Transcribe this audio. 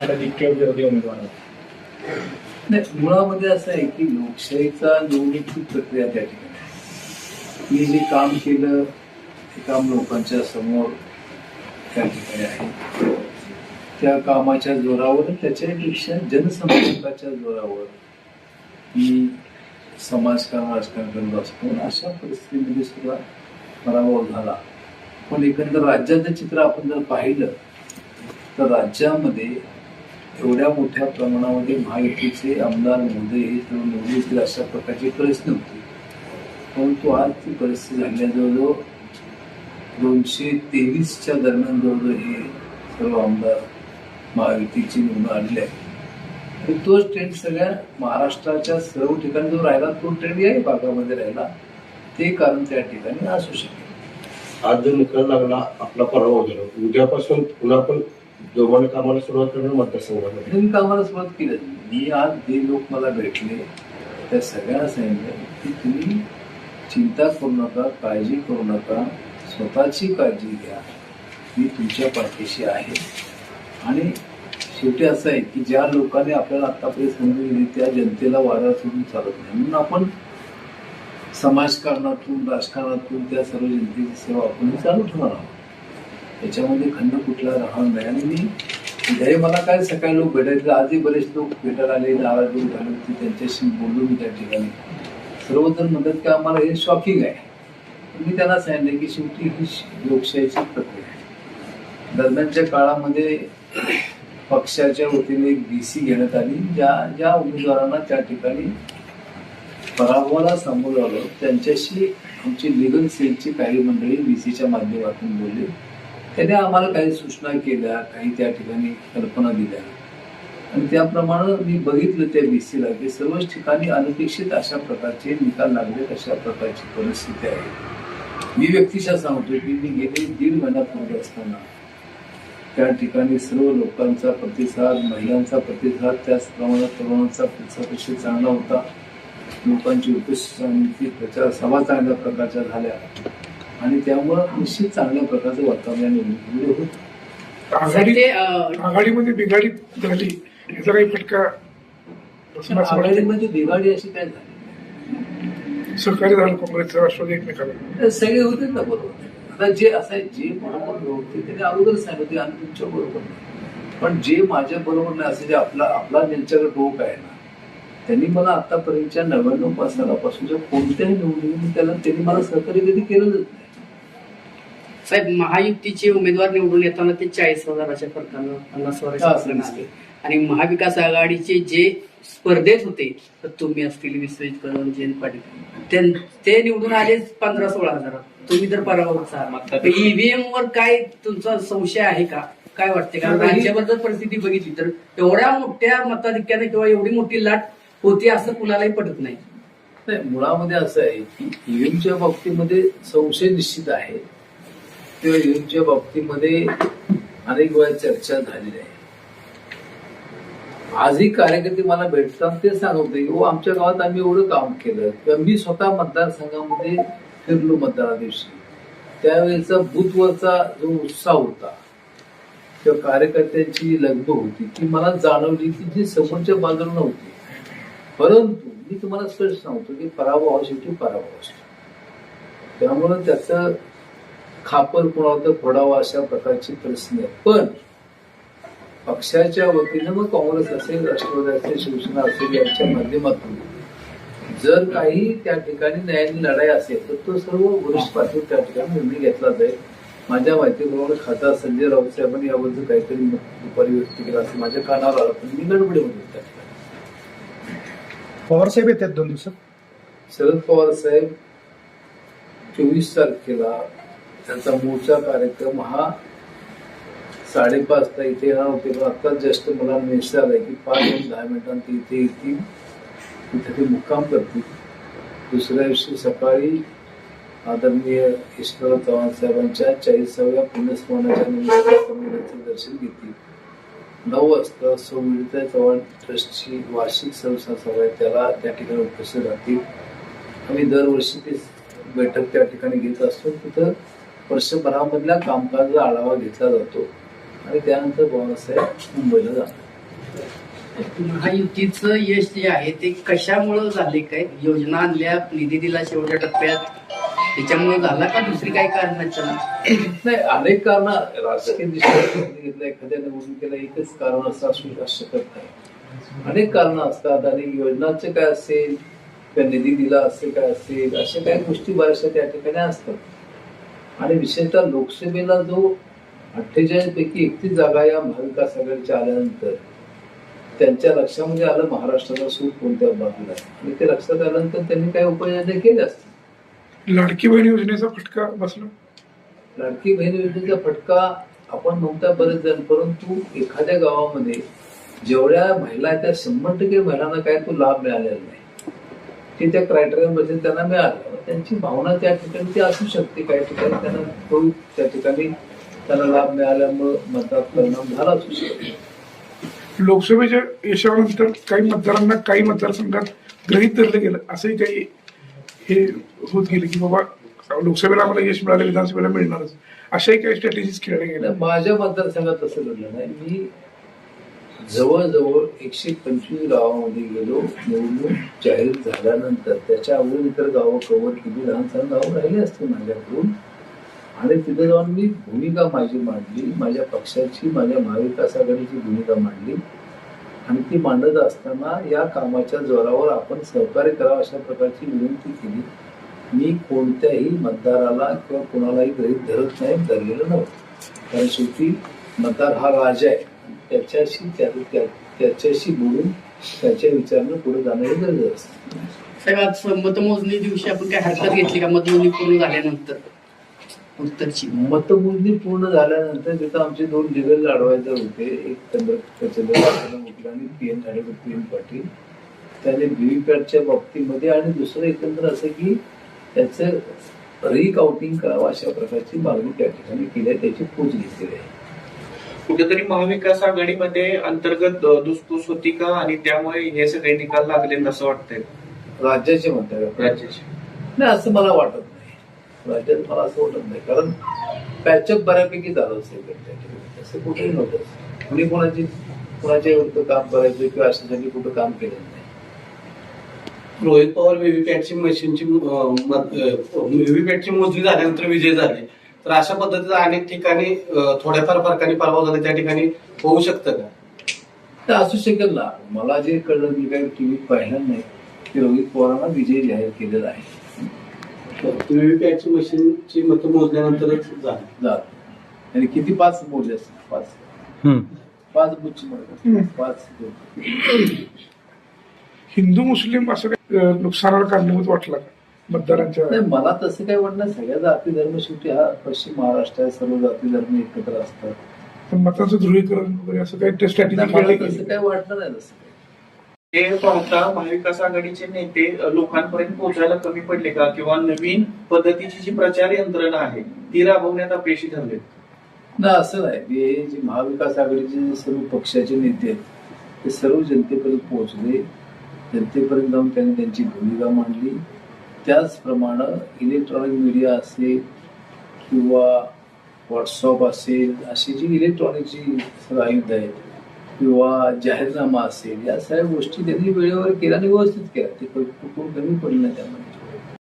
उमेदवार नाही मुळामध्ये असं आहे की लोकशाहीचा निवडणुकीची प्रक्रिया त्या ठिकाणी मी जे काम केलं ते काम लोकांच्या समोर त्या ठिकाणी आहे. त्या कामाच्या जोरावर त्याच्यापेक्षा जनसंपर्काच्या जोरावर मी समाजकारण राजकारण करत असतो. अशा परिस्थितीमध्ये सुद्धा पराभव झाला. पण एकंदर राज्याचं चित्र आपण जर पाहिलं तर राज्यामध्ये एवढ्या मोठ्या प्रमाणामध्ये महायुतीचे आमदार महोदय हे सर्व निवडून अशा प्रकारची परिस्थिती होती. परंतु आज ती परिस्थिती झाली आहे जवळजवळ दोनशे तेवीसच्या दरम्यान जवळजवळ हे सर्व आमदार महायुतीची निवडून आलेले आहेत. तोच ट्रेंड सगळ्या महाराष्ट्राच्या सर्व ठिकाणी जो राहिला तो ट्रेंड याही भागामध्ये राहिला. ते कारण त्या ठिकाणी असू शकेल. आज जर निकाल लागला आपला पराभव झाला उद्यापासून पुन्हा पण जोमाने कामाला सुरुवात करणं मतदारसंघामध्ये. नवीन कामाला सुरुवात केली. मी आज जे लोक मला भेटले त्या सगळ्यांना सांगितलं की तुम्ही चिंता करू नका काळजी करू नका स्वतःची काळजी घ्या. मी तुमच्या पाठीशी आहे. आणि शेवटी असं आहे की ज्या लोकांनी आपल्याला आतापर्यंत समजून दिली त्या जनतेला वारा सोडून चालत नाही म्हणून आपण समाजकारणातून राजकारणातून त्या सर्व जनतेची सेवा आपण चालू ठेवणार आहोत. त्याच्यामध्ये खंड कुठला राहणार नाही. आणि मी जरी मला काय सकाळी लोक भेटायचे आजही बरेच लोक भेटायला आले नाराज दूर झाले होते त्यांच्याशी बोललो मी त्या ठिकाणी. सर्वजण म्हणतात की आम्हाला हे शॉकिंग आहे. मी त्यांना सांगितलं की शेवटी ही लोकशाहीची प्रक्रिया आहे. दरम्यानच्या काळामध्ये पक्षाच्या वतीने एक बी सी घेण्यात आली. ज्या ज्या उमेदवारांना त्या ठिकाणी पराभवाला सामोरं आलं त्यांच्याशी आमची लिगल सेलची काही मंडळी बी सीच्या माध्यमातून बोलली. त्याने आम्हाला काही सूचना केल्या काही त्या ठिकाणी कल्पना दिल्या. आणि त्याप्रमाणे मी बघितलं त्या बी सीला की सर्वच ठिकाणी अनपेक्षित अशा प्रकारचे निकाल लागले अशा प्रकारची परिस्थिती आहे. मी व्यक्तिशः सांगतो की मी गेले दीड महिन्यापूर्वी असताना त्या ठिकाणी सर्व लोकांचा प्रतिसाद महिलांचा प्रतिसाद त्याचप्रमाणे तरुणांचा प्रतिसाद चांगला होता. लोकांची उपस्थिती प्रचार सभा चांगल्या प्रकारच्या झाल्या. आणि त्यामुळं निश्चित चांगल्या प्रकारचं वातावरण या निवडणुकीमध्ये होतं. आघाडी आघाडीमध्ये बिघाडी झाली याचा काही फटका? आघाडीमध्ये बिघाडी अशी काय झाली सहकार्य झालं काँग्रेसचं राष्ट्रवादी एकमेकाला. सगळे होते ना बरोबर. आता जे असाय जे बरोबर होते त्याने अगोदर सांगितले आणि तुमच्या बरोबर नाही. पण जे माझ्या बरोबर नाही असं जे आपला आपला ज्यांच्याकडे डोक आहे ना त्यांनी मला आतापर्यंतच्या नव्याण्णव सालापासूनच्या कोणत्याही निवडणुकीत त्याला त्यांनी मला सहकार्य कधी केलेलंच नाही. साहेब महायुतीचे उमेदवार निवडून येताना ते चाळीस हजाराच्या फरकानं पन्नास हा, फरकानं आले. आणि महाविकास आघाडीचे जे स्पर्धेत होते तर तुम्ही असतील विश्वजित कदम जयंत पाटील ते- निवडून आले पंधरा सोळा हजारात तुम्ही तर पराभव ईव्हीएम वर काय तुमचा संशय आहे का? काय वाटते कारण नाही. राज्याबद्दल परिस्थिती बघितली तर एवढ्या मोठ्या मताधिक्याने किंवा एवढी मोठी लाट होती असं कुणालाही पटत नाही. नाही मुळामध्ये असं आहे की ईव्हीएमच्या बाबतीमध्ये संशय निश्चित आहे. किंवा ईव्हीएमच्या बाबतीमध्ये अनेक वेळा चर्चा झालेली आहे. आजही कार्यकर्ते मला भेटतात ते सांगते की हो, आमच्या गावात आम्ही एवढं काम केलं. किंवा मी स्वतः मतदारसंघामध्ये फिरलो मतदाना दिवशी. त्यावेळेचा बूथवरचा जो उत्साह होता किंवा कार्यकर्त्यांची लग्न होती. ती मला जाणवली की जी समोरच्या बाजूला नव्हती. परंतु मी तुम्हाला स्पष्ट सांगतो की पराभव हा शेवटी पराभव असतो. त्यामुळं त्याचं खापर कोणावर फोडावं अशा प्रकारची परिस्थिती आहे पण पक्षाच्या वतीनं मग काँग्रेस असेल राष्ट्रवादी असेल शिवसेना असेल यांच्या माध्यमातून जर काही त्या ठिकाणी न्यायालयीन लढाई असेल तर तो सर्व वरिष्ठ पातळीवर त्या ठिकाणी निर्णय घेतला जाईल. माझ्या माहितीप्रमाणे खासदार संजय राऊत साहेबांनी याबद्दल काहीतरी दुपारी व्यक्त केलं असं माझ्या कानावर आलं पण मी गडबडीमध्ये होतो त्या ठिकाणी. पवार साहेब येतात दोन दिवसात. शरद पवार साहेब चोवीस तारखेला त्यांचा मूळचा कार्यक्रम हा साडेपाचला इथे येणार होते. पण आत्ताच जस्ट मला मेसेज आहे की पाच दहा मिनिटांत ते इथे येतील. तिथे ते मुक्काम करतील. दुसऱ्या दिवशी सकाळी आदरणीय ईश्वर चव्हाण साहेबांच्या चाळीसाव्या पुण्यस्मरणाच्या निमित्तानं दर्शन घेतील. नऊ वाजता सौमिळता चव्हाण ट्रस्टची वार्षिक संस्था सभा आहे. त्याला त्या ठिकाणी उपस्थित राहतील. आम्ही दरवर्षी ते बैठक त्या ठिकाणी घेत असतो. तिथं वर्षभरामधल्या कामकाजाचा आढावा घेतला जातो. आणि त्यानंतर बाबासाहेब मुंबईला जातात महायुतीचं यश जे आहे ते कशामुळं झाले काय? योजना आणल्या निधी दिला शेवटच्या टप्प्यात. त्याच्यामुळे झाला का दुसरी काही कारण नाही अनेक कारण राजकीय घेतलं. एखाद्या निवडणुकीला एकच कारण असं असू शकत नाही. अनेक कारण असतात. आणि योजनांचे काय असेल? किंवा निधी दिला असेल काय असेल? अशा काही गोष्टी बऱ्याचशा त्या ठिकाणी असतात. आणि विशेषतः लोकसभेला जो अठ्ठेचाळीस पैकी एकतीस जागा या महाविकास आघाडीच्या आल्यानंतर त्यांच्या लक्षामध्ये आलं महाराष्ट्राचा सूट कोणत्या बाजूला आणि ते लक्षात आल्यानंतर त्यांनी काही उपाययोजना केल्या असतील. लाडकी बहीण योजनेचा फटका बसला. लाडकी बहीण योजनेचा फटका आपण नव्हता बरेच जण परंतु एखाद्या गावामध्ये जेवढ्या महिला त्या शंभर टक्के महिलांना काय तो लाभ मिळालेला नाही. ते त्या क्रायटेरियामध्ये त्यांना मिळालं. त्यांची भावना त्या ठिकाणी ती असू शकते. काही ठिकाणी त्यांना तो त्या ठिकाणी त्यांना लाभ मिळाल्यामुळं मतदार परिणाम झाला असू शकतो. लोकसभेच्या यशानंतर काही मतदारांना काही मतदारसंघात गृहीत धरलं गेलं. असंही काही हे होत गेले की बाबा लोकसभेला आम्हाला यश मिळालं विधानसभेला मिळणारच. अशाही काही स्ट्रॅटेजीज खेळल्या गेल्या. माझ्या मतदारसंघात तसं घडलं नाही. मी जवळजवळ एकशे पंचवीस गावामध्ये गेलो. निवडणूक जाहीर झाल्यानंतर त्याच्या अगोदर इतर गावं कव्हर केली. लहान सहान गावं राहिली असते माझ्याकडून. आणि तिथे जाऊन मी भूमिका माझी मांडली. माझ्या पक्षाची माझ्या महाविकास आघाडीची भूमिका मांडली. आणि ती मांडत असताना या कामाच्या जोरावर आपण सहकार्य करावं अशा प्रकारची विनंती केली. मी कोणत्याही मतदाराला किंवा कोणालाही गृहीत धरत नाही धरलेलं नव्हतं. कारण शेवटी मतदार हा राजा आहे. त्याच्याशी त्या- त्या- त्याच्याशी बोलून त्याच्या विचारानं पुढे जाणं हे गरजेचं असतं. साहेब आज मतमोजणी दिवशी आपण काय हरकत घेतली का? मतमोजणी पूर्ण झाल्यानंतर. उत्तरची. मतमोजणी पूर्ण झाल्यानंतर तिथं आमचे दोन लिगल अडवायझर होते. एक चंद्रकांत आणि P N advocate P N Patil. त्याने व्हीव्हीपॅटच्या बाबतीमध्ये आणि दुसरं एकंदर असं की त्याचं रिकाउंटिंग करावं अशा प्रकारची मागणी त्या ठिकाणी केली आहे. त्याची पूज घेतलेली आहे. कुठेतरी महाविकास आघाडीमध्ये अंतर्गत धुसफूस होती का? आणि त्यामुळे हे सगळे निकाल लागले असं वाटतंय. राज्याचे म्हणतात राज्याचे. नाही असं मला वाटत नाही. राज्यात मला असं वाटत नाही. कारण पॅचअप बऱ्यापैकी झालं असेल त्या ठिकाणी असं कुठेही नव्हतं. कुणी कोणाची कोणाच्या विरुद्ध काम करायचं किंवा अशासाठी कुठं काम केलं नाही. रोहित पवार व्हीव्हीपॅटची मशीनची व्हीव्हीपॅटची मोजणी झाल्यानंतर विजय झाले. तर अशा पद्धतीचा अनेक ठिकाणी थोड्याफार फरकाने पराभव झाला त्या ठिकाणी होऊ शकतं का? तर असू शकेल ना. मला जे कळलं मी काही टीव्ही पाहिलं नाही की रोहित पवारांना विजय जाहीर केलेला आहे. व्हीव्हीपॅटची मशीनची मत मोजल्यानंतरच झाली. जात आणि किती पाच मोजले असतील? पाच. पाच बुच्ची पाच हिंदू मुस्लिम असं काही अं, नुकसानाला कारणीभूत वाटला का? मतदारांच्या नाही मला तसं काही वाटलं सगळ्या जाती धर्म शेवटी हा पश्चिम महाराष्ट्र आहे सर्व जाती धर्म एकत्र असतात. पण मतांचं ध्रुवीकरण वगैरे असं काही स्ट्रॅटेजी काही वाटलं नाही तसं काही. ते पाहता महाविकास आघाडीचे नेते लोकांपर्यंत पोहोचायला कमी पडले का? किंवा नवीन पद्धतीची जी प्रचार यंत्रणा आहे ती राबवण्यात अपयशी ठरले नाही असं नाही. हे जे महाविकास आघाडीचे जे सर्व पक्षाचे नेते आहेत ते सर्व जनतेपर्यंत पोहोचले. जनतेपर्यंत जाऊन त्यांनी त्यांची भूमिका मांडली. त्याचप्रमाणे इलेक्ट्रॉनिक मीडिया असेल किंवा व्हॉट्सअप असेल अशी जी इलेक्ट्रॉनिकची सगळं आयुध आहेत किंवा जाहीरनामा असेल या सगळ्या गोष्टी त्यांनी वेळेवर केल्या आणि व्यवस्थित केल्या. ते खूप कमी पडलं त्यामध्ये.